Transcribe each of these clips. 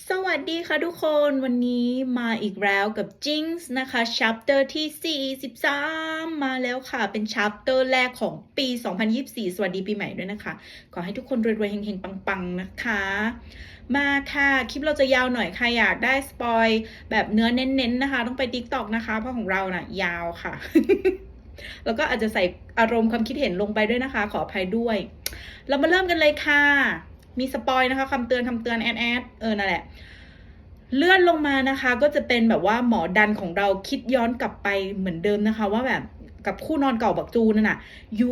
สวัสดีค่ะทุกคนวันนี้มาอีกแล้วกับ Jinx นะคะ chapter ที่ 43 มาแล้วค่ะ เป็น chapter แรกของปี 2024 สวัสดีปีใหม่ด้วยนะคะ ขอให้ทุกคนรวยๆเฮงๆ ปังๆ นะคะ มาค่ะ คลิปเราจะยาวหน่อยค่ะ อยากได้สปอยแบบเนื้อเน้นๆ นะคะ ต้องไป TikTok นะคะ เพราะของเราน่ะ ยาวค่ะ แล้วก็อาจจะใส่อารมณ์ความคิดเห็นลงไปด้วยนะคะ ขออภัยด้วย เรามาเริ่มกันเลยค่ะ มีสปอยนะคะคำเตือนคำเตือนแอดแอดเออนั่นแหละ เลื่อนลงมานะคะ ก็จะเป็นแบบว่าหมอดันของเราคิดย้อนกลับไปเหมือนเดิมนะคะ ว่าแบบกับคู่นอนเก่าบักจูนั่นน่ะ you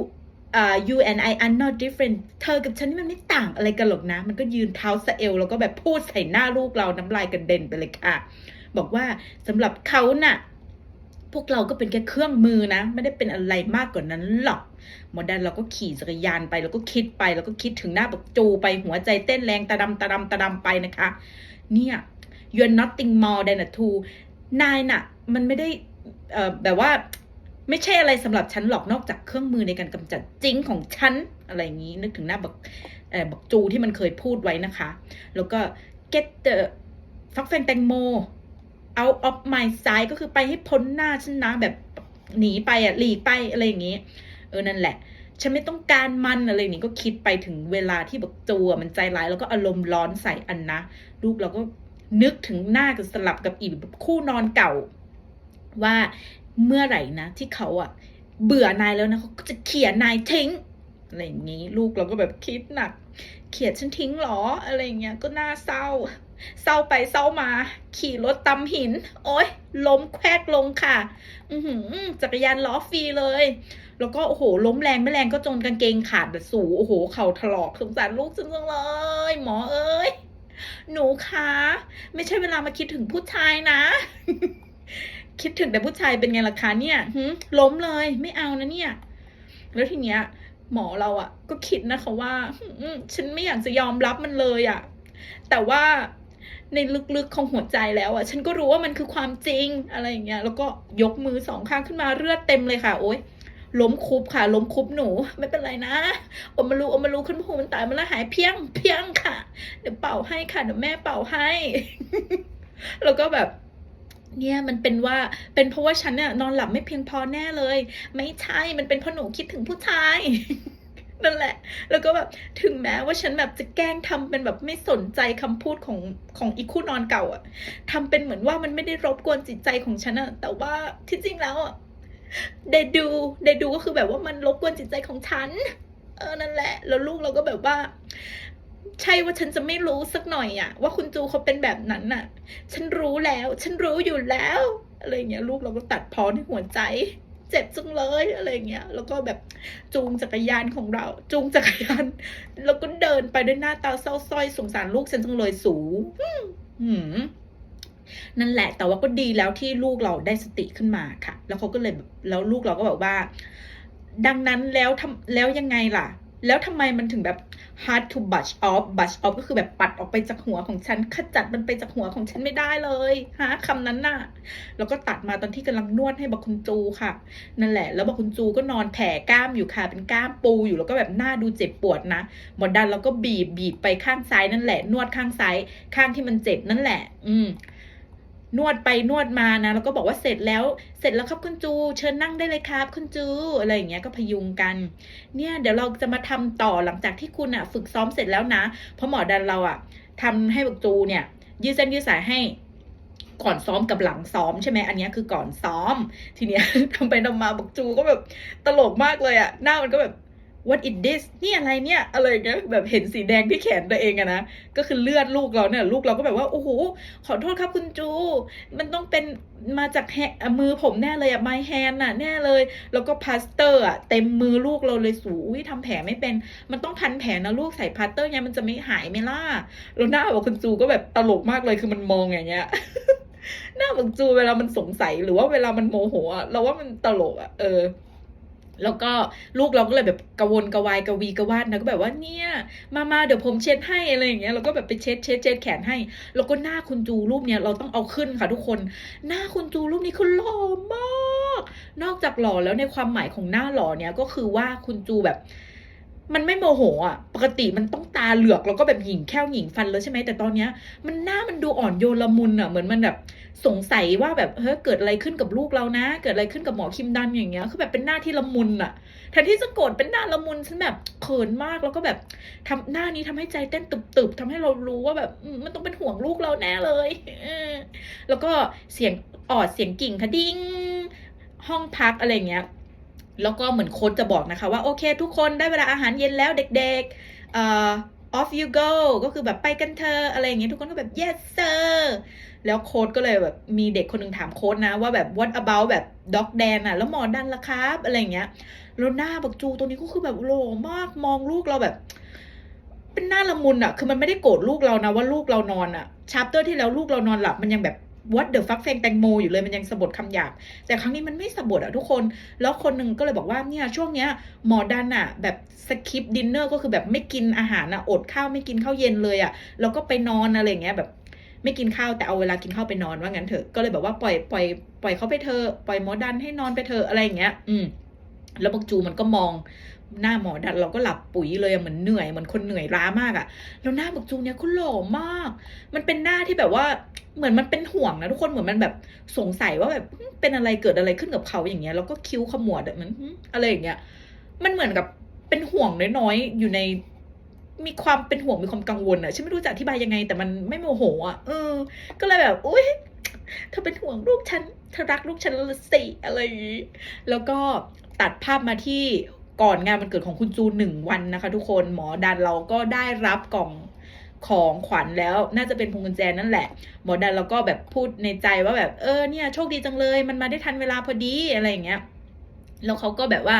อ่า you and I are not different เธอกับฉันนี่มันไม่ต่างอะไรกันหรอกนะ มันก็ยืนเท้าสะเอว แล้วก็แบบพูดใส่หน้าลูกเราน้ำลายกันเด่นไปเลยค่ะ บอกว่าสำหรับเขาน่ะ พวกเราก็เป็นแค่เครื่องมือนะ ไม่ได้เป็นอะไรมากกว่านั้นหรอกหมอดันเราก็ขี่จักรยานไปแล้วก็คิดไปแล้วก็คิดถึงหน้าบักจูไปหัวใจเต้นแรงตะดำตะดำตะดำไปนะคะ เนี่ย you're nothing more than a tool นายน่ะ มันไม่ได้เอ่อแบบว่าไม่ใช่อะไรสำหรับฉันหรอกนอกจากเครื่องมือในการกำจัดจริงของฉันอะไรอย่างนี้ นึกถึงหน้าบักเอ่อบักจูที่มันเคยพูดไว้นะคะ แล้วก็ get the ฟักแฟงแตงโม out of my sight ก็คือไปให้พ้นหน้าฉันนะแบบหนีไปอะหลีกไปอะไรอย่างนี้ เออนั่นแหละ ฉันไม่ต้องการมันอะไรอย่างนี้ก็คิดไปถึงเวลาที่แบักจูอะมันใจร้ายแล้วก็อารมณ์ร้อนใส่อันนะ ลูกเราก็นึกถึงหน้ากับสลับกับอีแบบคู่นอนเก่า ว่าเมื่อไหร่นะ ที่เขาอะ เบื่อนายแล้วนะเขาก็จะเขียนนายทิ้งอะไรอย่างนี้ ลูกเราก็แบบคิดหนักเขียนฉันทิ้งหรออะไรอย่างเงี้ยก็น่าเศร้า เศร้าไปเศร้ามา ขี่รถตำหิน โอ๊ย ล้มแควกลงค่ะ อือหือ จักรยานล้อฟรีเลย แล้วก็โอ้โห ล้มแรงไม่แรงก็จนกางเกงขาดแบบสูโอ้โห เข่าถลอกสงสารลูกจังเลย หมอเอ้ย หนูคะ ไม่ใช่เวลามาคิดถึงผู้ชายนะ คิดถึงแต่ผู้ชายเป็นไงล่ะคะเนี่ยหึล้มเลย ไม่เอานะเนี่ย แล้วทีเนี้ยหมอเราอะก็คิดนะคะว่าหึฉันไม่อยากจะยอมรับมันเลยอะ แต่ว่า ในลึกๆของหัวใจแล้วอะฉันก็รู้ว่ามันคือความจริงอะไรอย่างเงี้ย แล้วก็ยกมือสองข้างขึ้นมาเลือดเต็มเลยค่ะ โอ๊ยล้มคุบค่ะ ล้มคุบหนู ไม่เป็นไรนะอมมารูอมมารูขึ้นภูมันตายมาแล้วหายเพียงเพียงค่ะ เดี๋ยวเป่าให้ค่ะ เดี๋ยวแม่เป่าให้ แล้วก็แบบเนี่ยมันเป็นว่าเป็นเพราะว่าฉันเนี่ยนอนหลับไม่เพียงพอแน่เลย ไม่ใช่มันเป็นเพราะหนูคิดถึงผู้ชาย นั่นแหละ แล้วก็แบบถึงแม้ว่าฉันแบบจะแกล้งทำเป็นแบบไม่สนใจคำพูดของของอีกคู่นอนเก่าอะทำเป็นเหมือนว่ามันไม่ได้รบกวนจิตใจของฉันอะแต่ว่าที่จริงแล้วอะได้ดูได้ดูก็คือแบบว่ามันรบกวนจิตใจของฉัน เออนั่นแหละ แล้วลูกเราก็แบบว่า ใช่ว่าฉันจะไม่รู้สักหน่อยอะว่าคุณจูเขาเป็นแบบนั้นน่ะ ฉันรู้แล้ว ฉันรู้อยู่แล้วอะไรเงี้ยลูกเราก็ตัดพ้อในหัวใจ เจ็บจังเลยอะไรเงี้ย แล้วก็แบบจูงจักรยานของเรา จูงจักรยาน แล้วก็เดินไปด้วยหน้าตาเศร้าส้อยสงสารลูกฉันจังเลยสูหืมนั่นแหละ แต่ว่าก็ดีแล้วที่ลูกเราได้สติขึ้นมาค่ะ แล้วเขาก็เลยแบบแล้วลูกเราก็แบบว่า ดังนั้นแล้วทำแล้วยังไงล่ะ แล้วทำไมมันถึงแบบ hard to brush off brush off ก็คือแบบปัดออกไปจากหัวของฉันขจัดมันไปจากหัวของฉันไม่ได้เลยฮะคำนั้นน่ะ แล้วก็ตัดมาตอนที่กำลังนวดให้บักคุณจูค่ะ นั่นแหละ แล้วบักคุณจูก็นอนแผ่กล้ามอยู่ค่ะ เป็นกล้ามปูอยู่แล้วก็แบบหน้าดูเจ็บปวดนะหมดดันแล้วก็บีบบีบไปข้างซ้ายนั่นแหละ นวดข้างซ้ายข้างที่มันเจ็บนั่นแหละ อืม นวดไปนวดมานะแล้วก็บอกว่าเสร็จแล้วเสร็จแล้วครับคุณจู เชิญนั่งได้เลยครับคุณจูอะไรอย่างเงี้ยก็พยุงกัน เนี่ยเดี๋ยวเราจะมาทำต่อหลังจากที่คุณอะฝึกซ้อมเสร็จแล้วนะเพราะหมอดันเราอะทำให้บักจูเนี่ย ยืดเส้นยืดสายให้ก่อนซ้อมกับหลังซ้อมใช่ไหมอันนี้คือก่อนซ้อม ทีเนี้ยทำไปทำมาบักจูก็แบบตลกมากเลยอะหน้ามันก็แบบ what is this นี่อะไรเนี่ยอะไรเงี้ยแบบเห็นสีแดงที่แขนตัวเองอะนะ ก็คือเลือดลูกเราเนี่ย ลูกเราก็แบบว่า โอ้โห ขอโทษครับคุณจู มันต้องเป็นมาจากแฮมือผมแน่เลยอะ my hand น่ะแน่เลย แล้วก็พลาสเตอร์อะเต็มมือลูกเราเลยสูอุ้ยทำแผลไม่เป็น มันต้องพันแผลนะลูกใส่พลาสเตอร์เนี่ยมันจะไม่หายไหมล่ะแล้วหน้าบอกคุณจูก็แบบตลกมากเลยคือมันมองอย่างเงี้ยหน้าบอกจูเวลามันสงสัยหรือว่าเวลามันโมโหอะเราว่ามันตลกอะเออ แล้วก็ลูกเราก็เลยแบบกระวนกระวายกระวีกระวาดนะก็แบบว่าเนี่ยมามาเดี๋ยวผมเช็ดให้อะไรอย่างเงี้ยเราก็แบบไปเช็ดเช็ดเช็ดแขนให้ แล้วก็หน้าคุณจูรูปเนี้ยเราต้องเอาขึ้นค่ะทุกคน หน้าคุณจูรูปนี้คือหล่อมาก นอกจากหล่อแล้วในความหมายของหน้าหล่อเนี้ยก็คือว่าคุณจูแบบมันไม่โมโหอะ ปกติมันต้องตาเหลือกแล้วก็แบบหยิงแค่วหยิงฟันแล้วใช่ไหมแต่ตอนเนี้ย มันหน้ามันดูอ่อนโยนละมุนอะ เหมือนมันแบบ สงสัยว่าแบบเฮ้ยเกิดอะไรขึ้นกับลูกเรานะ เกิดอะไรขึ้นกับหมอคิมดันอย่างเงี้ย คือแบบเป็นหน้าที่ละมุนอะแทนที่จะโกรธเป็นหน้าละมุนฉันแบบเขินมากแล้วก็แบบทำหน้านี้ทำให้ใจเต้นตึบๆทำให้เรารู้ว่าแบบมันต้องเป็นห่วงลูกเราแน่เลยแล้วก็เสียงออดเสียงกิ่งคะดิ้งห้องพักอะไรเงี้ย แล้วก็เหมือนโค้ดจะบอกนะคะว่าโอเค ทุกคนได้เวลาอาหารเย็นแล้วเด็ก ๆ off you go ก็คือแบบไปกันเธออะไรอย่างเงี้ยทุกคนก็แบบ yes sir แล้วโค้ดก็เลยแบบมีเด็กคนหนึ่งถามโค้ดนะว่าแบบ what about แบบด็อกแดนอะแล้วหมอดันละครับอะไรอย่างเงี้ยแล้วหน้าบักจูตัวนี้ก็คือแบบโหลมากมองลูกเราแบบ เป็นหน้าละมุนอะคือมันไม่ได้โกรธลูกเรานะว่าลูกเรานอนอะชัปเตอร์ที่แล้วลูกเรานอนหลับมันยังแบบ what the fuck เฟงแตงโมอยู่เลยมันยังสะบดคำหยาบ แต่ครั้งนี้มันไม่สะบดอะทุกคน แล้วคนหนึ่งก็เลยบอกว่าเนี่ยช่วงเนี้ยหมอดันอะแบบสคิปดินเนอร์ก็คือแบบไม่กินอาหารอะอดข้าวไม่กินข้าวเย็นเลยอะแล้วก็ไปนอนอะไรเงี้ยแบบไม่กินข้าวแต่เอาเวลากินข้าวไปนอนว่างั้นเถอะ ก็เลยแบบว่าปล่อยปล่อยปล่อยเขาไปเถอะปล่อยหมอดันให้นอนไปเถอะอะไรอย่างเงี้ย อืม แล้วบักจูมันก็มอง หน้าหมอดันเราก็หลับปุ๋ยเลยอะเหมือนเหนื่อยเหมือนคนเหนื่อยล้ามากอะแล้วหน้าบักจูเนี่ยก็หล่อมาก มันเป็นหน้าที่แบบว่าเหมือนมันเป็นห่วงนะทุกคนเหมือนมันแบบสงสัยว่าแบบเป็นอะไรเกิดอะไรขึ้นกับเขาอย่างเงี้ยแล้วก็คิ้วขมวดอะมันอะไรอย่างเงี้ยมันเหมือนกับเป็นห่วงน้อยๆอยู่ในมีความเป็นห่วงมีความกังวลอะฉันไม่รู้จะอธิบายยังไง แต่มันไม่โมโหอะเออ ก็เลยแบบอุ้ยเธอเป็นห่วงลูกฉันเธอรักลูกฉันละสิอะไรอย่างงี้แล้วก็ตัดภาพมาที่ ก่อนงานวันเกิดของคุณจูนหนึ่งวันนะคะ ทุกคนหมอดันเราก็ได้รับกล่องของขวัญแล้วน่าจะเป็นพวงกุญแจนั่นแหละ หมอดันเราก็แบบพูดในใจว่าแบบเออเนี่ยโชคดีจังเลย มันมาได้ทันเวลาพอดีอะไรอย่างเงี้ยแล้วเขาก็แบบว่า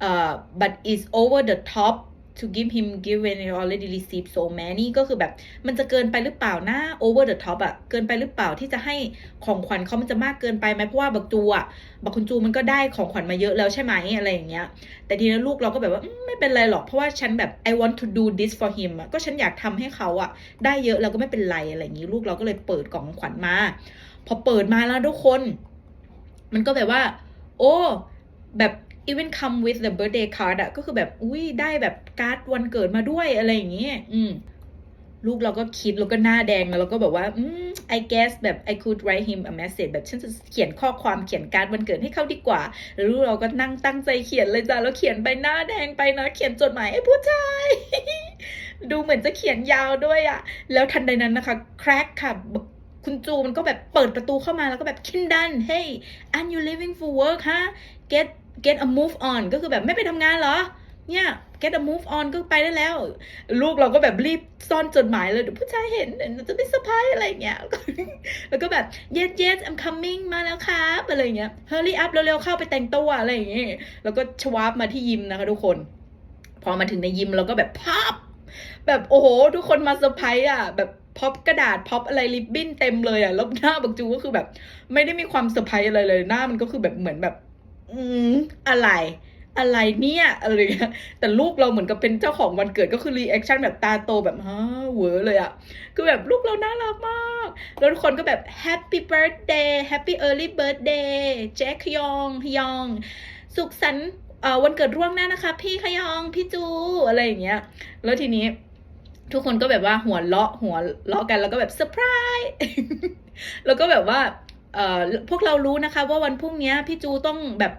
เอ่อ but is over the top to give him given he already received so many ก็คือแบบมันจะเกินไปหรือเปล่านะ over the top อะเกินไปหรือเปล่าที่จะให้ของขวัญเขามันจะมากเกินไปไหมเพราะว่าบักจูอะบักคุณจูมันก็ได้ของขวัญมาเยอะแล้วใช่ไหมอะไรอย่างเงี้ย แต่ทีนี้ลูกเราก็แบบว่าไม่เป็นไรหรอกเพราะว่าฉันแบบ I want to do this for him ก็ฉันอยากทำให้เขาอะได้เยอะแล้วก็ไม่เป็นไรอะไรอย่างงี้ ลูกเราก็เลยเปิดกล่องของขวัญมา พอเปิดมาแล้วทุกคน มันก็แบบว่า โอ้แบบ even come with the birthday card อะก็คือแบบอุ้ยได้แบบการ์ดวันเกิดมาด้วยอะไรอย่างเงี้ยอืมลูกเราก็คิดแล้วก็หน้าแดงแล้วก็แบบว่า อืม I guess แบบ I could write him a message แบบฉันจะเขียนข้อความเขียนการ์ดวันเกิดให้เขาดีกว่า แล้วลูกเราก็นั่งตั้งใจเขียนเลยจ้ะแล้วเขียนไปหน้าแดงไปนะ เขียนจดหมายให้ผู้ชาย ดูเหมือนจะเขียนยาวด้วยอะแล้วทันใดนั้นนะคะ แครกค่ะคุณจูมันก็แบบเปิดประตูเข้ามาแล้วก็แบบคินดัน hey and you living for work ฮะ get get a move on ก็คือแบบไม่ไปทำงานเหรอ เนี่ย get a move on ก็ไปได้แล้ว ลูกเราก็แบบรีบซ่อนจดหมายเลยผู้ชายเห็นจะไม่เซอร์ไพรส์อะไรเงี้ย แล้วก็แบบ yes yes I'm coming มาแล้วครับอะไรเงี้ย hurry up เร็วๆเข้าไปแต่งตัวอะไรอย่างเงี้ยแล้วก็ชวาร์ปมาที่ยิมนะคะทุกคน พอมาถึงในยิมเราก็แบบพับแบบโอ้โห ทุกคนมาเซอร์ไพรส์อะแบบพับกระดาษพับอะไรริบบิ้นเต็มเลยอะแล้วหน้าบักจูก็คือแบบ ไม่ได้มีความเซอร์ไพรส์อะไรเลยหน้ามันก็คือแบบเหมือนแบบ อืมอะไร อะไรเนี่ยอะไรเงี้ยแต่ลูกเราเหมือนกับเป็นเจ้าของวันเกิดก็คือรีแอคชั่นแบบตาโตแบบฮะเวอเลยอะคือแบบลูกเราน่ารักมาก แล้วทุกคนก็แบบ Happy Birthday Happy Early Birthday แจ็คยองยอง สุขสันต์วันเกิดร่วงหน้านะคะ พี่ขยองพี่จูอะไรอย่างเงี้ย แล้วทีนี้ทุกคนก็แบบว่าหัวเราะหัวเราะกันแล้วก็แบบเซอร์ไพรส์แล้วก็แบบว่า พวกเรารู้นะคะว่าวันพรุ่งนี้พี่จูต้องแบบ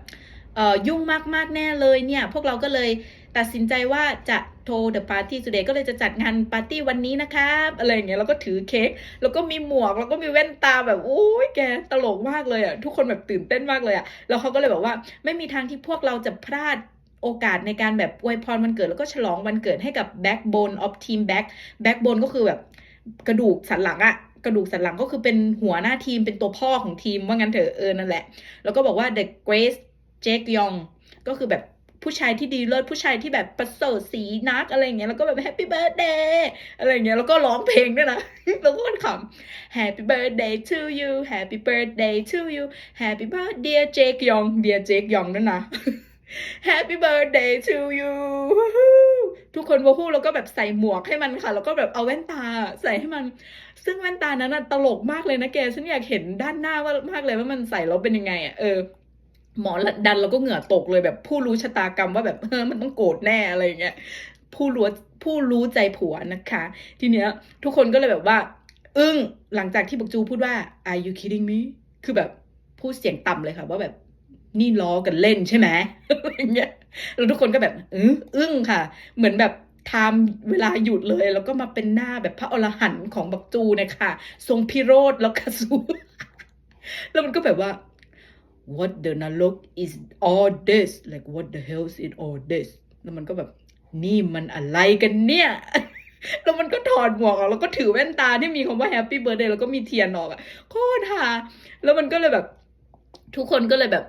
เอ่อยุ่งมากๆแน่เลยเนี่ยพวกเราก็เลยตัดสินใจว่าจะโทร the party today ก็เลยจะจัดงานปาร์ตี้วันนี้นะครับอะไรอย่างเงี้ยแล้วก็ถือเค้กแล้วก็มีหมวก แล้วก็มีแว่นตาแบบโอ้ยแกตลกมากเลยอะทุกคนแบบตื่นเต้นมากเลยอะแล้วเขาก็เลยบอกว่าไม่มีทางที่พวกเราจะพลาดโอกาสในการแบบอวยพรวันเกิดแล้วก็ฉลองวันเกิดให้กับ backbone of team back backbone ก็คือแบบกระดูกสันหลังอะ กระดูกสันหลังก็คือเป็นหัวหน้าทีมเป็นตัวพ่อของทีมว่างั้นเถอะเออนั่นแหละ แล้วก็บอกว่า the grace Jake Young ก็คือแบบผู้ชายที่ดีเลิศผู้ชายที่แบบประเสริฐสีนักอะไรเงี้ยแล้วก็แบบ Happy Birthday อะไรเงี้ยแล้วก็ร้องเพลงด้วยนะแล้วก็มันขำ Happy Birthday to you Happy Birthday to you Happy Birthday Jake Young Dear Jake Young ด้วยนะ Happy Birthday to you ทุกคนวาฮูแล้วก็แบบใส่หมวกให้มันค่ะ แล้วก็แบบเอาแว่นตาใส่ให้มัน ซึ่งแว่นตานั้นน่ะตลกมากเลยนะแก ฉันอยากเห็นด้านหน้าว่ามากเลยว่ามันใส่แล้วเป็นยังไงอะ เออ หมอดันเราก็เหงื่อตกเลยแบบผู้รู้ชะตากรรมว่าแบบเออมันต้องโกรธแน่อะไรอย่างเงี้ย ผู้รู้ผู้รู้ใจผัวนะคะ ทีเนี้ย ทุกคนก็เลยแบบว่า อึ้งหลังจากที่บักจูพูดว่า are you kidding me คือแบบพูดเสียงต่ำเลยค่ะ ว่าแบบนี่ล้อกันเล่นใช่ไหมอะไรอย่างเงี้ยแล้วทุกคนก็แบบอึ้งอึ้งค่ะ เหมือนแบบ ไทม์เวลาหยุดเลย แล้วก็มาเป็นหน้าแบบพระอรหันต์ของบักจูเนะคะทรงพิโรธแล้วกระสูแล้วมันก็แบบว่า what the นรก is all this like what the hell is all this แล้วมันก็แบบนี่มันอะไรกันเนี่ย แล้วมันก็ถอดหมวกออกแล้วก็ถือแว่นตาที่มีคำว่า happy birthday แล้วก็มีเทียนออกอะโคตรฮาแล้วมันก็เลยแบบ ทุกคนก็เลยแบบ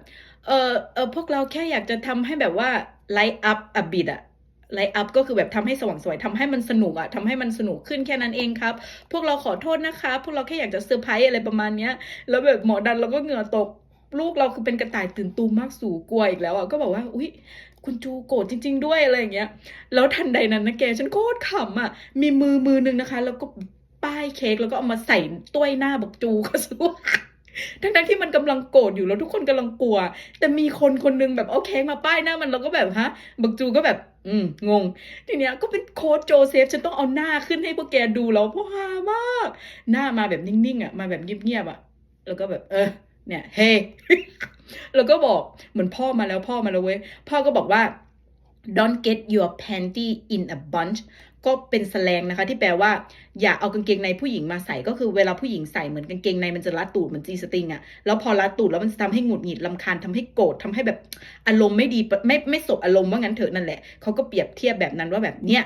เออเออพวกเราแค่อยากจะทำให้แบบว่า light up a bit อะ light up ก็คือแบบทำให้สว่างสวยทำให้มันสนุกอะทำให้มันสนุกขึ้นแค่นั้นเองครับ พวกเราขอโทษนะคะ พวกเราแค่อยากจะเซอร์ไพรส์อะไรประมาณเนี้ย แล้วแบบหมอดันเราก็เหงื่อตก ลูกเราคือเป็นกระต่ายตื่นตูมมากสู่กลัวอีกแล้วอะก็บอกว่า อุ๊ย คุณจูโกรธจริง ๆ ด้วยอะไรอย่างเงี้ย แล้วทันใดนั้นนะแกฉันโคตรขำอะมีมือมือหนึ่งนะคะ แล้วก็ป้ายเค้กแล้วก็เอามาใส่ต้วยหน้าบักจูก็สู้ ทั้งทั้งๆที่มันกำลังโกรธอยู่แล้วทุกคนกำลังกลัว แต่มีคนคนหนึงแบบเอาเค้กมาป้ายหน้ามันแล้วก็แบบฮะบักจูก็แบบ อืมงง ทีเนี้ยก็เป็นโค้ดโจเซฟฉันต้องเอาหน้าขึ้นให้พวกแกดูแล้วเพราะฮามาก หน้ามาแบบนิ่งๆอะมาแบบเงียบๆอะ แล้วก็แบบ เออ เนี่ย เฮ้แล้วก็บอกเหมือนพ่อมาแล้วพ่อมาแล้วเว้ยพ่อก็บอกว่า don't get your panty in a bunch ก็เป็นแสลงนะคะ ที่แปลว่าอย่าเอากางเกงในผู้หญิงมาใส่ก็คือเวลาผู้หญิงใส่เหมือนกางเกงในมันจะรัดตูดเหมือนจีสติงอะแล้วพอรัดตูดแล้วมันจะทำให้หงุดหงิดลำคาญทำให้โกรธทำให้แบบอารมณ์ไม่ดีไม่ไม่สบอารมณ์ว่างั้นเถอะนั่นแหละเขาก็เปรียบเทียบแบบนั้นว่าแบบเนี้ย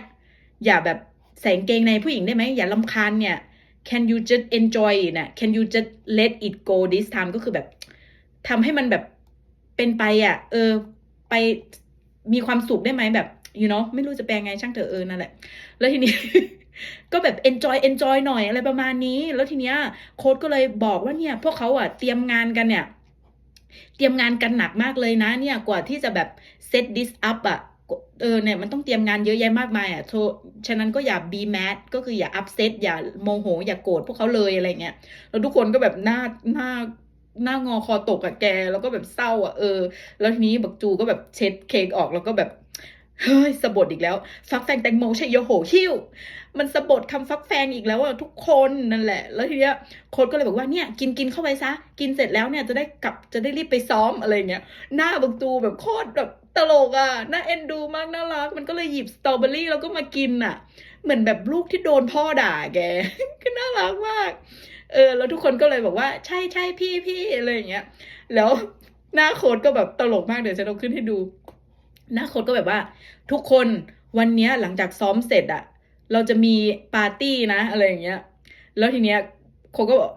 อย่าแบบใส่กางเกงในผู้หญิงได้ไหมอย่าลำคาญเนี่ย can you just enjoy นะ can you just let it go this time ก็คือแบบทำให้มันแบบเป็นไปอะ เออ ไปมีความสุขได้ไหมแบบ you know ไม่รู้จะแปลไงช่างเถอะเออนั่นแหละ แล้วทีนี้ ก็แบบ enjoy enjoy หน่อยอะไรประมาณนี้ แล้วทีเนี้ยโค้ดก็เลยบอกว่าเนี่ย พวกเขาอะเตรียมงานกันเนี่ย เตรียมงานกันหนักมากเลยนะ เนี่ยกว่าที่จะแบบ set this up อะเออเนี่ยมันต้องเตรียมงานเยอะแยะมากมายอะโทฉะนั้นก็อย่า be mad ก็คืออย่า upset อย่าโมโห อย่าโกรธพวกเขาเลยอะไรเงี้ยแล้วทุกคนก็แบบหน้าหน้าหน้างอคอตกอะแก แล้วก็แบบเศร้าอะเออ แล้วทีนี้บักจูก็แบบเช็ดเค้กออกแล้วก็แบบ เฮ้ยสะบดอีกแล้ว ฟักแฟงแตงโมใช่โยโหหิ้ว มันสะบดคำฟักแฟงอีกแล้วอะทุกคนนั่นแหละ แล้วทีเนี้ยโค้ดก็เลยบอกว่าเนี่ยกินกินเข้าไปซะ กินเสร็จแล้วเนี่ยจะได้กลับจะได้รีบไปซ้อมอะไรเงี้ย หน้าบักจูแบบโคตรแบบตลกอะน่าเอ็นดูมากน่ารัก มันก็เลยหยิบสตรอเบอรี่แล้วก็มากินอะเหมือนแบบลูกที่โดนพ่อด่าแก ก็น่ารักมาก เออ แล้วทุกคนก็เลยบอกว่าใช่ใช่พี่พี่อะไรเงี้ย แล้วหน้าโค้ดก็แบบตลกมากเดี๋ยวฉันเอาขึ้นให้ดู น้าโค้ดก็แบบว่า ทุกคนวันนี้หลังจากซ้อมเสร็จอะเราจะมีปาร์ตี้นะอะไรอย่างเงี้ย แล้วทีเนี้ยโค้ดก็บอก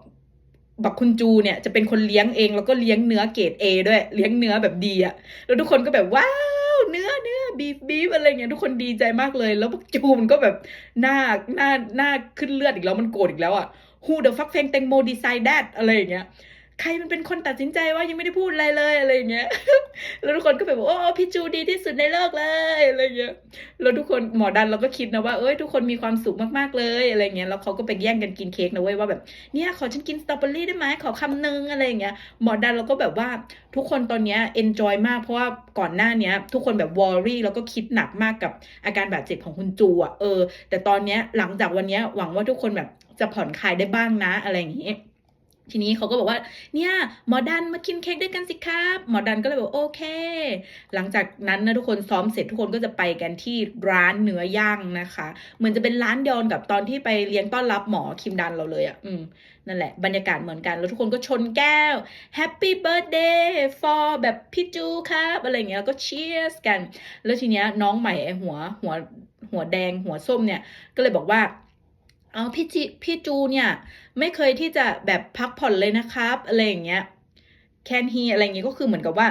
บักคุณจูเนี่ยจะเป็นคนเลี้ยงเองแล้วก็เลี้ยงเนื้อเกรดเอด้วย เลี้ยงเนื้อแบบดีอะแล้วทุกคนก็แบบว้าวเนื้อเนื้อบีฟบีฟอะไรเงี้ยทุกคนดีใจมากเลย แล้วบักจูมันก็แบบหน้าหน้าหน้าขึ้นเลือดอีกแล้วมันโกรธอีกแล้วอะ Who the fuck เพลงแตงโมดีไซน์ that อะไรอย่างเงี้ย ใครมันเป็นคนตัดสินใจว่ายังไม่ได้พูดอะไรเลยอะไรอย่างเงี้ย แล้วทุกคนก็แบบว่าโอ้พี่จูดีที่สุดในโลกเลยอะไรเงี้ย แล้วทุกคนหมอดันเราก็คิดนะว่าเอ้ยทุกคนมีความสุขมากๆเลยอะไรเงี้ย แล้วเขาก็ไปแย่งกันกินเค้กนะเว้ยว่าแบบเนี่ยขอฉันกินสตรอเบอรี่ได้ไหมขอคำนึงอะไรเงี้ย หมอดันเราก็แบบว่าทุกคนตอนเนี้ยเอนจอยมากเพราะว่าก่อนหน้าเนี้ย ทุกคนแบบวอรี่แล้วก็คิดหนักมากกับอาการบาดเจ็บของคุณจูอะเออ แต่ตอนเนี้ยหลังจากวันเนี้ยหวังว่าทุกคนแบบจะผ่อนคลายได้บ้างนะอะไรอย่างงี้ ทีนี้เขาก็บอกว่าเนี่ยหมอดันมากินเค้กด้วยกันสิครับหมอดันก็เลยบอกโอเค หลังจากนั้นนะทุกคนซ้อมเสร็จทุกคนก็จะไปกันที่ร้านเนื้อย่างนะคะ เหมือนจะเป็นร้านเดียวกับตอนที่ไปเลี้ยงต้อนรับหมอคิมดันเราเลยอะ่ะอืมนั่นแหละบรรยากาศเหมือนกัน แล้วทุกคนก็ชนแก้ว Happy Birthday for แบบพี่จูครับอะไรเงี้ยแล้วก็ cheers กัน แล้วทีเนี้ยน้องใหม่ไอหัวหัวหัวแดงหัวส้มเนี่ยก็เลยบอกว่า เอาพี่จิพี่จูเนี่ย ไม่เคยที่จะแบบพักผ่อนเลยนะครับ อะไรอย่างเงี้ยแคนฮีอะไรอย่างเงี้ยก็คือเหมือนกับว่า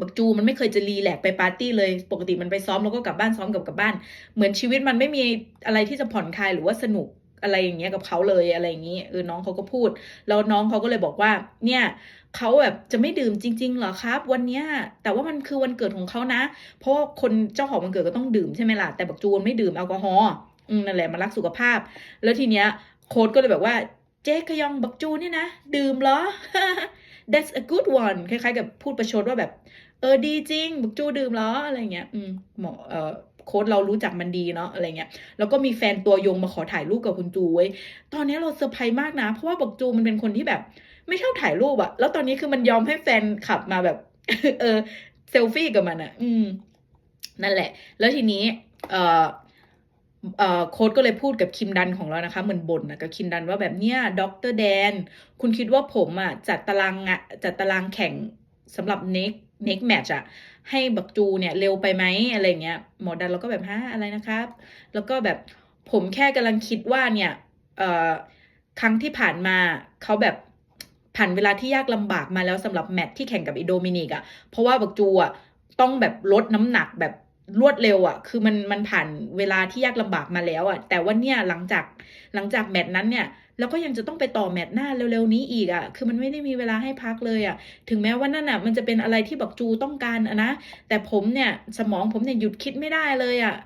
บักจูมันไม่เคยจะรีแลกไปปาร์ตี้เลย ปกติมันไปซ้อมแล้วก็กลับบ้านซ้อมกับกลับบ้าน เหมือนชีวิตมันไม่มีอะไรที่จะผ่อนคลายหรือว่าสนุกอะไรอย่างเงี้ยกับเขาเลยอะไรอย่างงี้เออน้องเขาก็พูด แล้วน้องเขาก็เลยบอกว่า เนี่ยเขาแบบจะไม่ดื่มจริง ๆ เหรอครับ วันเนี้ยแต่ว่ามันคือวันเกิดของเขานะ เพราะว่าคนเจ้าของวันเกิดก็ต้องดื่มใช่ไหมล่ะแต่บักจูนไม่ดื่มแอลกอฮอล์ นั่นแหละมันรักสุขภาพ แล้วทีเนี้ยโค้ดก็เลยแบบว่าเจ๊ขยองบักจูเนี่ยนะ ดื่มเหรอ that's a good one คล้ายๆ กับพูดประชดว่าแบบ เออดีจริงบุกจูดื่มเหรอ อะไรเงี้ย อืมหมอเอ่อโค้ดเรารู้จักมันดีเนาะอะไรเงี้ย แล้วก็มีแฟนตัวยงมาขอถ่ายรูปกับคุณจูไว้ ตอนนี้เราเซอร์ไพรส์มากนะ เพราะว่าบักจูมันเป็นคนที่แบบ ไม่ชอบถ่ายรูปอะแล้วตอนนี้คือมันยอมให้แฟนขับมาแบบ เออเซลฟี่กับมันอะอืม นั่นแหละ แล้วทีนี้ เอ่อเอ่อ โค้ดก็เลยพูดกับคิมดันของเรานะคะ เหมือนบ่นนะกับคิมดันว่าแบบเนี้ยด็อกเตอร์แดน คุณคิดว่าผมอะจัดตารางงะจัดตารางแข่งสำหรับ next next match อะให้บักจูเนี่ยเร็วไปไหมอะไรเงี้ยหมอดันเราก็แบบฮะอะไรนะครับ แล้วก็แบบผมแค่กำลังคิดว่าเนี่ยเอครั้งที่ผ่านมาเขาแบบผ่านเวลาที่ยากลำบากมาแล้วสำหรับแมตช์ที่แข่งกับอีโดมินิกอะเพราะว่าบักจูอะต้องแบบลดน้ำหนักแบบ รวดเร็วอะ คือมันมันผ่านเวลาที่ยากลำบากมาแล้วอะ แต่ว่าเนี่ยหลังจากหลังจากแมตช์นั้นเนี่ยเราก็ยังจะต้องไปต่อแมตช์หน้าเร็วๆนี้อีกอะ คือมันไม่ได้มีเวลาให้พักเลยอะ ถึงแม้ว่านั่นอะมันจะเป็นอะไรที่บักจูต้องการอะนะ แต่ผมเนี่ยสมองผมเนี่ยหยุดคิดไม่ได้เลยอะ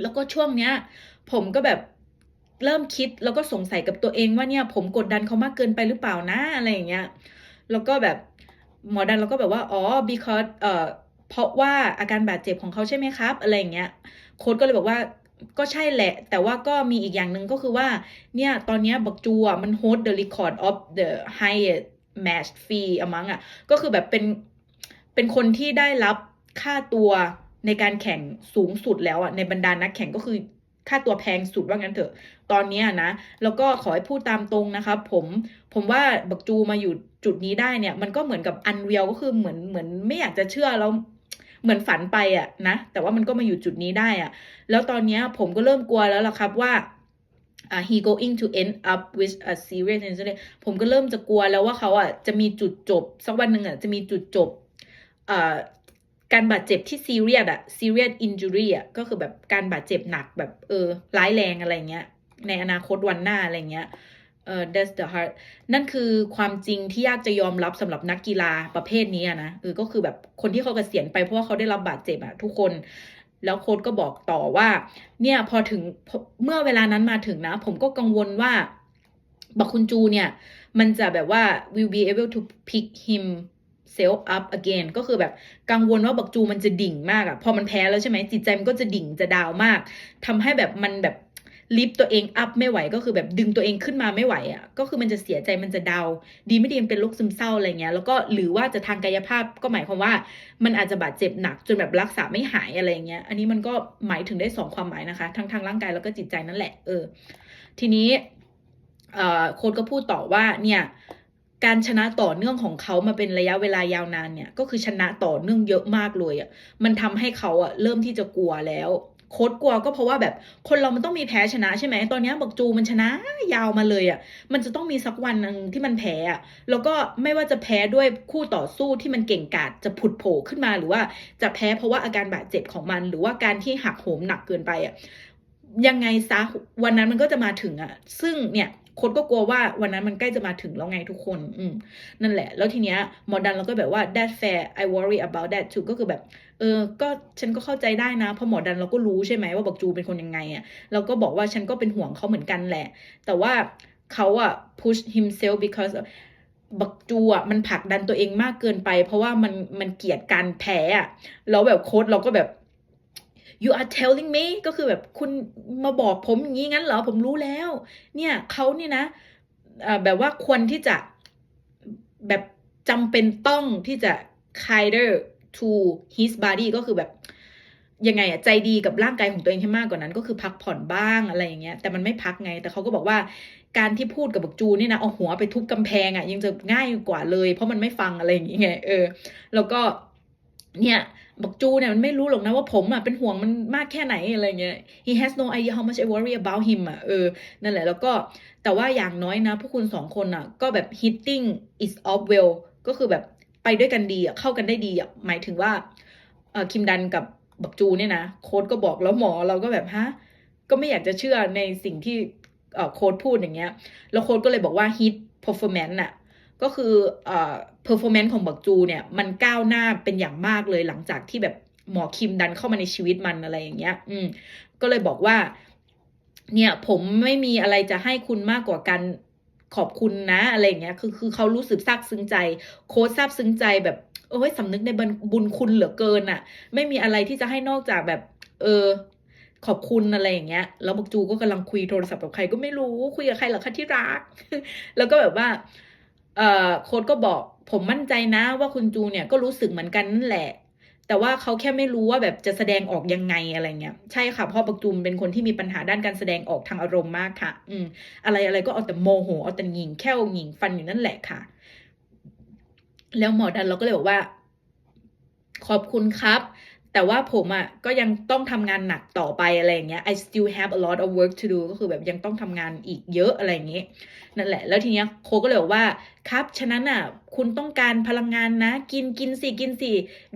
แล้วก็ช่วงเนี้ย ผมก็แบบเริ่มคิดแล้วก็สงสัยกับตัวเองว่าเนี่ย ผมกดดันเขามากเกินไปหรือเปล่านะอะไรอย่างเงี้ย แล้วก็แบบหมอดันเราก็แบบว่า อ๋อ because เอ่อ เพราะว่าอาการบาดเจ็บของเขาใช่ไหมครับ อะไรอย่างเงี้ยโค้ดก็เลยบอกว่าก็ใช่แหละ แต่ว่าก็มีอีกอย่างหนึ่งก็คือว่า เนี่ย ตอนนี้บักจูอะมัน hold the record of the highest match fee among อะ ก็คือแบบเป็น เป็นคนที่ได้รับค่าตัวในการแข่งสูงสุดแล้วอะ ในบรรดานักแข่งก็คือค่าตัวแพงสุดว่างั้นเถอะ ตอนนี้นะ แล้วก็ขอให้พูดตามตรงนะครับผม ผมว่าบักจูมาอยู่จุดนี้ได้เนี่ย มันก็เหมือนกับอันเรียลก็คือเหมือนเหมือนไม่อยากจะเชื่อแล้ว เหมือนฝันไปอะนะ แต่ว่ามันก็มาอยู่จุดนี้ได้อะแล้วตอนนี้ผมก็เริ่มกลัวแล้วล่ะครับว่าอ่า he going to end up with a serious injury ผมก็เริ่มจะกลัวแล้วว่าเขาอะจะมีจุดจบ สักวันหนึ่งอะจะมีจุดจบอ่าการบาดเจ็บที่ serious อะ serious injury อะก็คือแบบการบาดเจ็บหนักแบบเออร้ายแรงอะไรเงี้ย ในอนาคตวันหน้าอะไรเงี้ย เออ that's the hard นั่นคือความจริงที่ยากจะยอมรับสำหรับนักกีฬาประเภทนี้นะเออก็คือแบบคนที่เขาเกษียณไปเพราะว่าเขาได้รับบาดเจ็บอะทุกคน แล้วโค้ดก็บอกต่อว่า เนี่ยพอถึงเมื่อเวลานั้นมาถึงนะ ผมก็กังวลว่าบักคุณจูเนี่ย มันจะแบบว่า will be able to pick him self up again ก็คือแบบกังวลว่าบักจูมันจะดิ่งมากอะพอมันแพ้แล้วใช่ไหมจิตใจมันก็จะดิ่งจะดาวมากทำให้แบบมันแบบ ลิฟต์ตัวเองอัพไม่ไหวก็คือแบบดึงตัวเองขึ้นมาไม่ไหวอะก็คือมันจะเสียใจมันจะเดา ดีไม่ดีมันเป็นโรคซึมเศร้าอะไรเงี้ยแล้วก็หรือว่าจะทางกายภาพก็หมายความว่า มันอาจจะบาดเจ็บหนักจนแบบรักษาไม่หายอะไรเงี้ยอันนี้มันก็หมายถึงได้สองความหมายนะคะ ทั้งทางร่างกายแล้วก็จิตใจนั่นแหละเออทีนี้เอ่อโค้ดก็พูดต่อว่าเนี่ยการชนะต่อเนื่องของเขามาเป็นระยะเวลายาวนานเนี่ย ก็คือชนะต่อเนื่องเยอะมากเลยอะ่ะมันทำให้เขาอะ่ะเริ่มที่จะกลัวแล้ว โค้ดกลัวก็เพราะว่าแบบคนเรามันต้องมีแพ้ชนะใช่ไหมตอนนี้บักจูมันชนะยาวมาเลยอะ่ะ มันจะต้องมีสักวันหนึ่งที่มันแพ้อะแล้วก็ไม่ว่าจะแพ้ด้วยคู่ต่อสู้ที่มันเก่งกาจจะผุดโผล่ขึ้นมาหรือว่าจะแพ้เพราะว่าอาการบาดเจ็บของมัน หรือว่าการที่หักโหมหนักเกินไปอะยังไงซะวันนั้นมันก็จะมาถึงอะ ซึ่งเนี่ย ค้ดก็กลัวว่าวันนั้นมันใกล้จะมาถึงแล้วไงทุกคน อืมนั่นแหละ แล้วทีเนี้ยหมอดันเราก็แบบว่า that fair I worry about that too ก็คือแบบ เออ ก็ฉันก็เข้าใจได้นะ เพราะหมอดันเราก็รู้ใช่ไหมว่าบักจูเป็นคนยังไงอะเราก็บอกว่าฉันก็เป็นห่วงเขาเหมือนกันแหละ แต่ว่าเขาอะ push himself because บักจูอะมันผลักดันตัวเองมากเกินไป เพราะว่ามันมันเกลียดการแพ้อะแล้วแบบโค้ดเราก็แบบ you are telling me ก็คือแบบคุณมาบอกผมอย่างนี้งั้นเหรอผมรู้แล้ว เนี่ยเขาเนี่ยนะแบบว่าควรที่จะแบบจำเป็นต้องที่จะ kinder to his body ก็คือแบบยังไงอะใจดีกับร่างกายของตัวเองให้มากกว่านั้น ก็คือพักผ่อนบ้างอะไรอย่างเงี้ย แต่มันไม่พักไง แต่เขาก็บอกว่าการที่พูดกับบักจูเนี่ยนะเอาหัวไปทุบกำแพงอะยังจะง่ายกว่าเลย เพราะมันไม่ฟังอะไรอย่างเงี้ยเออ แล้วก็เนี่ย บักจูเนี่ยมันไม่รู้หรอกนะว่าผมอะเป็นห่วงมันมากแค่ไหนอะไรเงี้ย he has no idea how much I worry about him อะเออ นั่นแหละแล้วก็แต่ว่าอย่างน้อยนะ พวกคุณสองคนอะ ก็แบบ hitting is off well ก็คือแบบไปด้วยกันดีอะเข้ากันได้ดีอะหมายถึงว่าคิมดันกับบักจูเนี่ยนะ โค้ดก็บอกแล้วหมอเราก็แบบฮะก็ไม่อยากจะเชื่อในสิ่งที่โค้ดพูดอย่างเงี้ย แล้วโค้ดก็เลยบอกว่า hit performance อะก็คือ เอ่อ performance ของบักจูเนี่ยมันก้าวหน้าเป็นอย่างมากเลยหลังจากที่แบบหมอคิมดันเข้ามาในชีวิตมันอะไรอย่างเงี้ย อืม ก็เลยบอกว่า เนี่ยผมไม่มีอะไรจะให้คุณมากกว่าการขอบคุณนะ อะไรอย่างเงี้ย คือคือเขารู้สึกซาบซึ้งใจ โค้ชซาบซึ้งใจแบบเอ้ยสำนึกในบุญคุณเหลือเกินอะไม่มีอะไรที่จะให้นอกจากแบบ เออ ขอบคุณอะไรอย่างเงี้ย แล้วบอกจูก็กำลังคุยโทรศัพท์กับใครก็ไม่รู้คุยกับใครหรอคะที่รัก แล้วก็แบบว่า เอ่อโค้ดก็บอก ผมมั่นใจนะว่าคุณจูเนี่ยก็รู้สึกเหมือนกันนั่นแหละ แต่ว่าเขาแค่ไม่รู้ว่าแบบจะแสดงออกยังไงอะไรเงี้ยใช่ค่ะพราะบักจูมเป็นคนที่มีปัญหาด้านการแสดงออกทางอารมณ์มากค่ะ อืม อะไรอะไรก็เอาแต่โมโหเอาแต่หยิงแค่วหยิงฟันอยู่นั่นแหละค่ะ แล้วหมอดันเราก็เลยบอกว่า ขอบคุณครับ แต่ว่าผมอะก็ยังต้องทำงานหนักต่อไปอะไรอย่างเงี้ย I still have a lot of work to do ก็คือแบบยังต้องทำงานอีกเยอะอะไรอย่างเงี้ยนั่นแหละ แล้วทีเนี้ยโคก็เลยบอกว่าครับ ฉะนั้นอะคุณต้องการพลังงานนะ กินกินสิกินสิ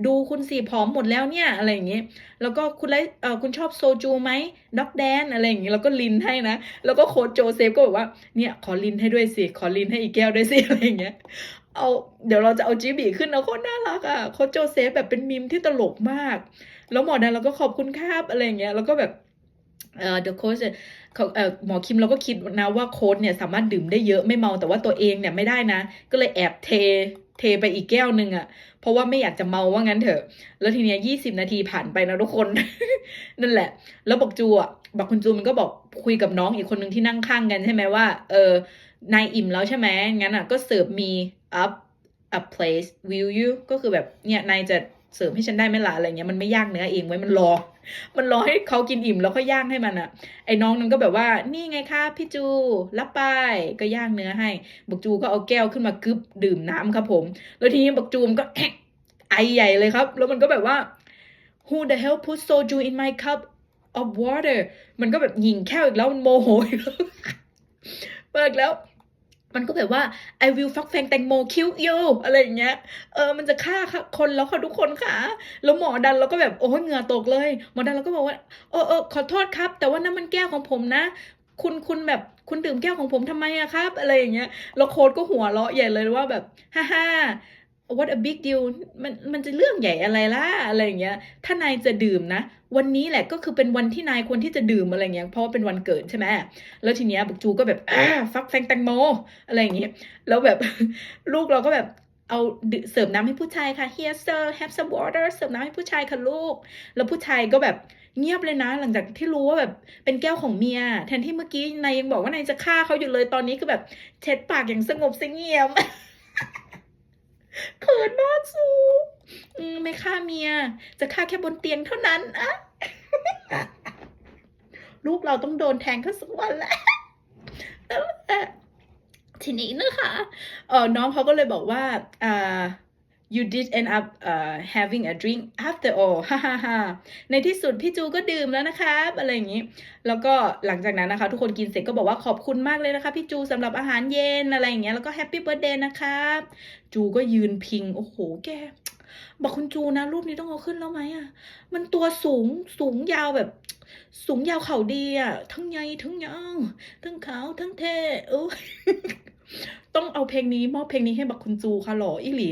ดูคุณสิผอมหมดแล้วเนี่ยอะไรอย่างเงี้ยแล้วก็คุณไลเออคุณชอบโซจูไหมด็อกแดนอะไรอย่างเงี้ยแล้วก็ลินให้นะ แล้วก็โค้ชโจเซฟก็บอกว่าเนี่ยขอลินให้ด้วยสิขอลินให้อีกแก้วด้วยสิอะไรอย่างเงี้ย เอาเดี๋ยวเราจะเอาจีบีขึ้นนะโคตรน่ารักอะโค้ชโจเซฟแบบเป็นมีมที่ตลกมาก แล้วหมอดันเราก็ขอบคุณครับอะไรเงี้ยแล้วก็แบบเอ่อ the coach เขาเอ่อหมอคิมเราก็คิดนะว่าโค้ชเนี่ยสามารถดื่มได้เยอะไม่เมาแต่ว่าตัวเองเนี่ยไม่ได้นะ ก็เลยแอบเทเทไปอีกแก้วหนึ่งอะเพราะว่าไม่อยากจะเมาว่างั้นเถอะ แล้วทีเนี้ยยี่สิบนาทีผ่านไปนะทุกคน นั่นแหละ แล้วบอกจูอะบอกคุณจูมันก็บอกคุยกับน้องอีกคนหนึ่งที่นั่งข้างกันใช่ไหมว่า เออ นายอิ่มแล้วใช่ไหมงั้นอะก็เสิร์ฟมี up a place will you ก็คือแบบเนี่ยนายจะเสิร์ฟให้ฉันได้ไหมล่ะอะไรเงี้ยมันไม่ย่างเนื้อเองไว้มันรอ มันรอให้เขากินอิ่มแล้วก็ย่างให้มันอะไอ้น้องนึงก็แบบว่านี่ไงคะพี่จูรับไปก็ย่างเนื้อให้บักจูก็เอาแก้วขึ้นมากึบดื่มน้ำครับผม แล้วทีนี้บักจูมันก็ไอใหญ่เลยครับ แล้วมันก็แบบว่า who the hell put soju in my cup of water มันก็แบบยิงแก้วอีกแล้วมันโมโหอีกแล้วเปิดแล้ว มันก็แบบว่า I will fuck แฟงแตงโมคิวยูอะไรอย่างเงี้ย เออ มันจะฆ่าค่ะคนแล้วค่ะทุกคนค่ะ แล้วหมอดันเราก็แบบโอ้ยเหงื่อตกเลย หมอดันเราก็บอกว่า เออเออขอโทษครับ แต่ว่าน้ำมันแก้วของผมนะ คุณคุณแบบคุณดื่มแก้วของผมทำไมอะครับ อะไรอย่างเงี้ย แล้วโค้ดก็หัวเราะใหญ่เลยว่าแบบ ฮ่าฮ่า what a big deal มันมันจะเรื่องใหญ่อะไรล่ะอะไรอย่างเงี้ย ถ้านายจะดื่มนะ วันนี้แหละก็คือเป็นวันที่นายควรที่จะดื่มอะไรเงี้ย เพราะว่าเป็นวันเกิดใช่ไหมแล้วทีเนี้ยบุกจูก็แบบอ่าฟักแฟงแตงโมอะไรอย่างเงี้ย แล้วแบบลูกเราก็แบบเอาเสิร์ฟน้ำให้ผู้ชายค่ะ here sir have some water เสิร์ฟน้ำให้ผู้ชายค่ะลูก แล้วผู้ชายก็แบบเงียบเลยนะ หลังจากที่รู้ว่าแบบเป็นแก้วของเมีย แทนที่เมื่อกี้นายยังบอกว่านายจะฆ่าเขาอยู่เลยตอนนี้คือแบบเช็ดปากอย่างสงบเสงี่ยม เขินมากสูมไม่ฆ่าเมีย จะฆ่าแค่บนเตียงเท่านั้นอะลูกเราต้องโดนแทงเขาสักวันและนั่นแหละทีนี้นะคะเออน้องเขาก็เลยบอกว่าอ่า you did end up uh, having a drink after all ฮ่าฮ่าฮ่าในที่สุดพี่จูก็ดื่มแล้วนะครับอะไรอย่างนี้ แล้วก็หลังจากนั้นนะคะ ทุกคนกินเสร็จก็บอกว่าขอบคุณมากเลยนะคะ พี่จูสำหรับอาหารเย็นอะไรอย่างเงี้ยแล้วก็แฮปปี้เบิร์ดเดย์นะครับ จูก็ยืนพิง โอ้โห แก บอกคุณจูนะ รูปนี้ต้องเอาขึ้นแล้วไหมอะ มันตัวสูงสูงยาวแบบสูงยาวเข่าดีอะ ทั้งใหญ่ทั้งยาวทั้งขาวทั้งเท่เออ ต้องเอาเพลงนี้มอบเพลงนี้ให้บักคุณจูค่ะหรออีหลี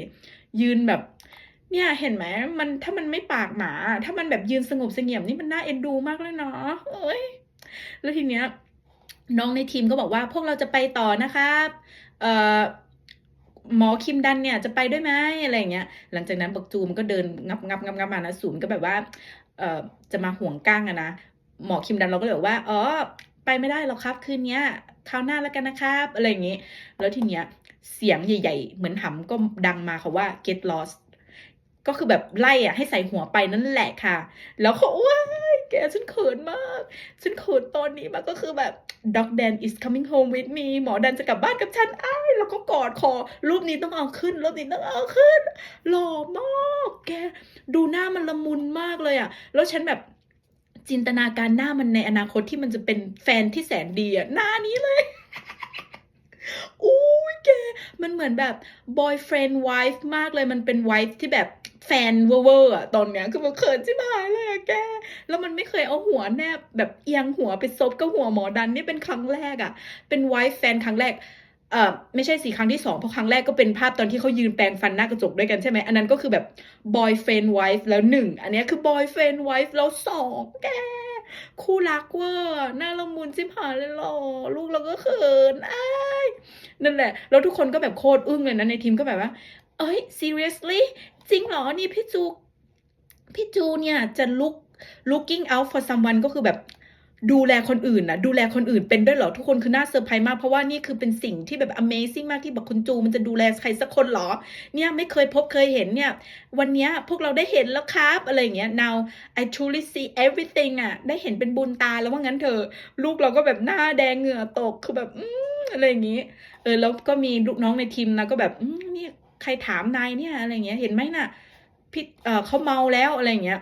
ยืนแบบ เนี่ยเห็นไหมมันถ้ามันไม่ปากหมา ถ้ามันแบบยืนสงบเสงี่ยมนี่มันน่าเอ็นดูมากเลยเนาะเอ้ยแล้วทีเนี้ยน้องในทีมก็บอกว่าพวกเราจะไปต่อนะครับเอ่อหมอคิมดันเนี่ยจะไปด้วยไหมอะไรเงี้ย หลังจากนั้นบักจูมนก็เดินงับงับงับงับมานะสูมก็แบบว่าเอ่อจะมาห่วงก้างอะนะหมอคิมดันเราก็เลยบอกว่าอ๋อไปไม่ได้หรอกครับคืนเนี้ย คราวหน้าแล้วกันนะครับอะไรอย่างงี้ แล้วทีเนี้ยเสียงใหญ่ ๆ เหมือนหำก็ดังมาค่ะว่า get lost ก็คือแบบไล่อะให้ใส่หัวไปนั่นแหละค่ะ แล้วเขาว้ายแกฉันเขินมาก ฉันเขินตอนนี้มากก็คือแบบ Dog Dan is coming home with me หมอดันจะกลับบ้านกับฉันอ้ายแล้วก็กอดคอ รูปนี้ต้องเอาขึ้น รูปนี้ต้องเอาขึ้น หล่อมาก แก ดูหน้ามันละมุนมากเลยอะแล้วฉันแบบ จินตนาการหน้ามันในอนาคตที่มันจะเป็นแฟนที่แสนดีอะหน้านี้เลยอุ้ยแกมันเหมือนแบบ boyfriend wife มากเลยมันเป็น wife ที่แบบแฟนเวอร์อะตอนเนี้ยคือมันเขินชิบหายเลยอะแก แล้วมันไม่เคยเอาหัวแนบแบบเอียงหัวไปซบกับหัวหมอดันนี่เป็นครั้งแรกอะเป็น wife แฟนครั้งแรก เออไม่ใช่สี่ครั้งที่สองเพราะครั้งแรกก็เป็นภาพตอนที่เขายืนแปรงฟันหน้ากระจกด้วยกันใช่ไหมอันนั้นก็คือแบบ boyfriend wife แล้วหนึ่งอันนี้คือ boyfriend wife แล้วสองแกคู่รักเวอร์น่าละมุนชิบหายเลยหรอลูกเราก็เขินอ้นั่นแหละ แล้วทุกคนก็แบบโคตรอึ้งเลยนะในทีมก็แบบว่า เอ้ย seriously จริงเหรอนี่พี่จู พี่จูเนี่ยจะ look looking out for someone ก็คือแบบ ดูแลคนอื่นนะดูแลคนอื่นเป็นด้วยเหรอทุกคนคือน่าเซอร์ไพรส์มากเพราะว่านี่คือเป็นสิ่งที่แบบ amazing มากที่บอกคุณจูมันจะดูแลใครสักคนเหรอ เนี่ยไม่เคยพบเคยเห็นเนี่ย วันนี้พวกเราได้เห็นแล้วครับอะไรอย่างเงี้ย now I truly see everything อะได้เห็นเป็นบุญตาแล้วว่างั้นเถอะลูกเราก็แบบหน้าแดงเหงื่อตกคือแบบอืมอะไรอย่างงี้เออแล้วก็มีลูกน้องในทีมนะก็แบบอืมนี่ใครถามนายเนี่ยอะไรอย่างเงี้ยเห็นไหมน่ะพี่เออเขาเมาแล้วอะไรอย่างเงี้ย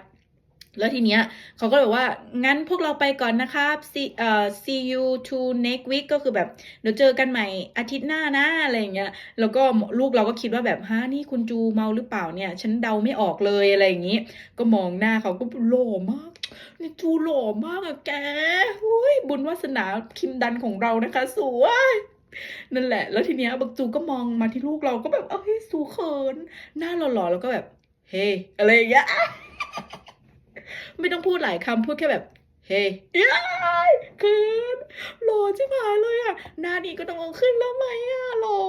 แล้วทีเนี้ยเขาก็แบบว่า งั้นพวกเราไปก่อนนะครับ see เอ่อ see you to next week ก็คือแบบเดี๋ยวเจอกันใหม่อาทิตย์หน้านะอะไรอย่างเงี้ย แล้วก็ลูกเราก็คิดว่าแบบฮะนี่คุณจูเมาหรือเปล่าเนี่ย ฉันเดาไม่ออกเลยอะไรอย่างงี้ ก็มองหน้าเขาก็หล่อมาก นี่จูหล่อมากอะแกหุ้ยบุญวาสนาคิมดันของเรานะคะ สวยนั่นแหละ แล้วทีเนี้ยบักจูก็มองมาที่ลูกเราก็แบบเอ้ยสูเขิน หน้าหล่อๆแล้วก็แบบ เฮ้อะไรอย่างเงี้ย ไม่ต้องพูดหลายคำพูดแค่แบบเฮ้ยยคืนหล่อชิบหายเลยอะหน้านี้ก็ต้องเอาขึ้นแล้วไหมอะหล่อ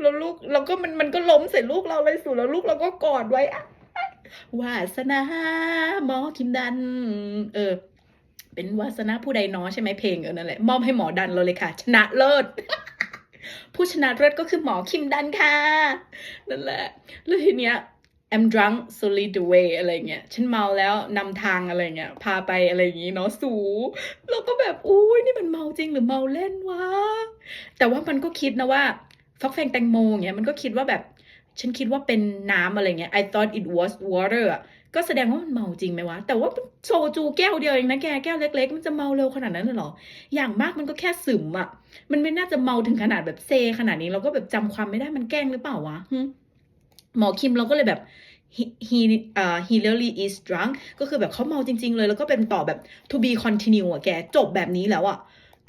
แล้วลูกแล้วก็มันมันก็ล้มใส่ลูกเราเลยสูแล้วลูกเราก็กอดไว้อะวาสนาหมอคิมดัน เออ เป็นวาสนาผู้ใดน้อใช่ไหมเพลงเออนั่นแหละมอบให้หมอดันเราเลยค่ะ ชนะเลิศผู้ชนะเลิศก็คือหมอคิมดันค่ะนั่นแหละแล้วทีเนี้ย I'm drunk so lead the way อะไรเงี้ย ฉันเมาแล้วนำทางอะไรเงี้ย พาไปอะไรอย่างงี้เนาะ สูแล้วก็แบบ อุ้ยนี่มันเมาจริงหรือเมาเล่นวะ แต่ว่ามันก็คิดนะว่าฟักแฟงแตงโมเงี้ย มันก็คิดว่าแบบ ฉันคิดว่าเป็นน้ำอะไรเงี้ย I thought it was water ก็แสดงว่ามันเมาจริงไหมวะ แต่ว่าโซจูแก้วเดียวเองนะแก แก้วเล็ก ๆ มันจะเมาเร็วขนาดนั้นเลยหรอ อย่างมากมันก็แค่ซึมอะมันไม่น่าจะเมาถึงขนาดแบบเซ ขนาดนี้เราก็แบบจำความไม่ได้มันแกล้งหรือเปล่าวะหมอคิมเราก็เลยแบบ he he อ่า he really is drunk ก็คือแบบเขาเมาจริง ๆ เลย แล้วก็เป็นต่อแบบ to be continue อะแก จบแบบนี้แล้วอะ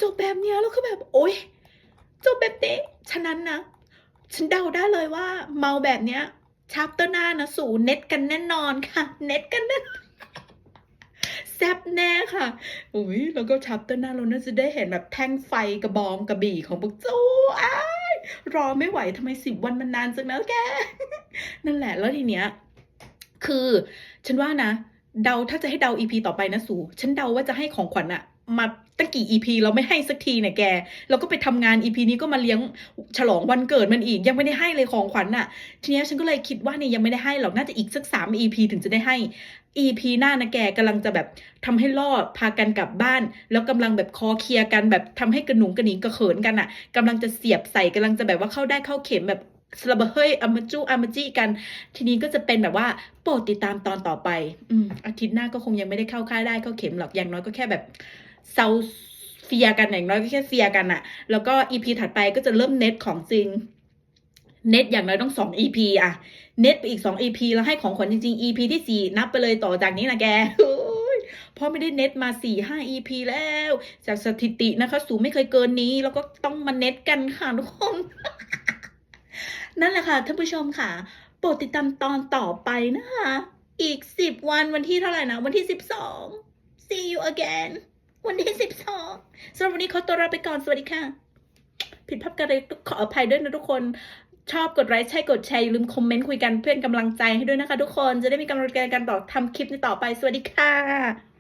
จบแบบเนี้ยแล้วก็แบบ โอ๊ย จบแบบนี้ฉะนั้นนะ ฉันเดาได้เลยว่า เมาแบบเนี้ยชัปเตอร์หน้านะสู่เน็ตกันแน่นอนค่ะ เน็ตกันแน่แซบแน่ค่ะอุ้ยแล้วก็ชัปเตอร์หน้าเราน่าจะได้เห็นแบบแท่งไฟกระบองกระบี่ของพวกจูอ้ายรอไม่ไหวทำไมสิบวันมันนานจังนะแก นั่นแหละแล้วทีเนี้ย คือ ฉันว่านะ เดาถ้าจะให้เดา EP ต่อไปนะสูฉันเดาว่าจะให้ของขวัญอะมาตั้งกี่ EP เราไม่ให้สักทีเนี่ยแกเราก็ไปทำงาน EP นี้ก็มาเลี้ยงฉลองวันเกิดมันอีก ยังไม่ได้ให้เลยของขวัญอะทีนี้ฉันก็เลยคิดว่าเนี่ยยังไม่ได้ให้หรอกน่าจะอีกสักสาม EP ถึงจะได้ให้ EP หน้านะแกกำลังจะแบบทำให้ล่อพากันกลับบ้าน แล้วกำลังแบบคอเคลียร์กันแบบทำให้กระหนุงกระหนิงกระเขินกันอะกำลังจะเสียบใส่กำลังจะแบบว่าเข้าได้เข้าเข็มแบบ สลับเฮ้ยอามาจูอามาจี้กัน ทีนี้ก็จะเป็นแบบว่าโปรดติดตามตอนต่อไปอืมอาทิตย์หน้าก็คงยังไม่ได้เข้าค่ายได้เข้าเข็มหรอกอย่างน้อยก็แค่แบบเซาเฟียกันอย่างน้อยก็แค่เฟียกันอะแล้วก็อีพีถัดไปก็จะเริ่มเน็ตของจริงเน็ตอย่างน้อยต้องสอง EP อะเน็ตไปอีกสอง EP แล้วให้ของขวัญจริงๆ EP ที่สี่นับไปเลยต่อจากนี้นะแกเพราะไม่ได้เน็ตมาสี่ห้า EP แล้ว จากสถิตินะคะ สูงไม่เคยเกินนี้ แล้วก็ต้องมาเน็ตกันค่ะทุกคน นั่นแหละค่ะท่านผู้ชมค่ะโปรดติดตามตอนต่อไปนะคะ อีกสิบวันวันที่เท่าไหร่นะ วันที่สิบสอง see you again วันที่สิบสองสำหรับวันนี้ขอตัวลาไปก่อน สวัสดีค่ะ ผิดพลาดกันเลยขออภัยด้วยนะทุกคน ชอบกดไลค์ใช่กดแชร์อย่าลืมคอมเมนต์คุยกันเพื่อนกำลังใจให้ด้วยนะคะ ทุกคนจะได้มีกำลังใจในการต่อทำคลิปในต่อไป สวัสดีค่ะ